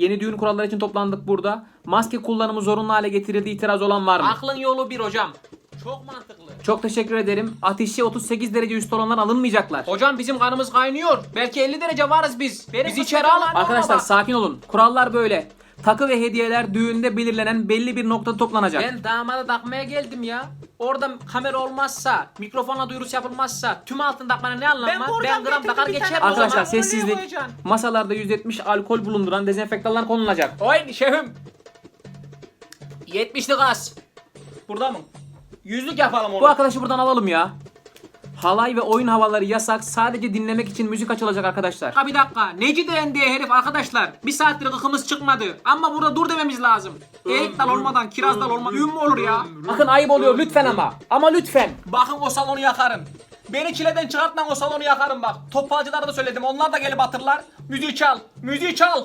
Yeni düğün kuralları için toplandık burada. Maske kullanımı zorunlu hale getirildi. itiraz olan var mı? Aklın yolu bir hocam. Çok mantıklı. Çok teşekkür ederim. Ateşi 38 derece üstü olanlar alınmayacaklar. Hocam bizim kanımız kaynıyor. Belki 50 derece varız biz. Benim Bizi içeri alın. Arkadaşlar sakin olun. Kurallar böyle. Takı ve hediyeler düğünde belirlenen belli bir noktada toplanacak. Ben damada takmaya geldim ya. Orada kamera olmazsa, mikrofonla duyurusu yapılmazsa tüm altın takmana ne anlamı Ben var? borcam Ben gram getirdim takar bir tane geçerim o Arkadaşlar zaman. sessizlik. koyacaksın? Masalarda 170 alkol bulunduran dezenfektanlar konulacak. Oy şefim. 70'li gaz. Burada mı? Yüzlük yapalım onu. Bu arkadaşı buradan alalım ya. Halay ve oyun havaları yasak. Sadece dinlemek için müzik açılacak arkadaşlar. Ha bir dakika. Neci de diye herif arkadaşlar. Bir saattir gıkımız çıkmadı. Ama burada dur dememiz lazım. Eğik dal olmadan kiraz dal olma. Ün mü olur ya? Bakın ayıp oluyor lütfen ama. Ama lütfen. Bakın o salonu yakarım. Beni çileden çıkartman o salonu yakarım bak. Topalcılara da söyledim. Onlar da gelip hatırlar. Müziği çal. Müziği çal.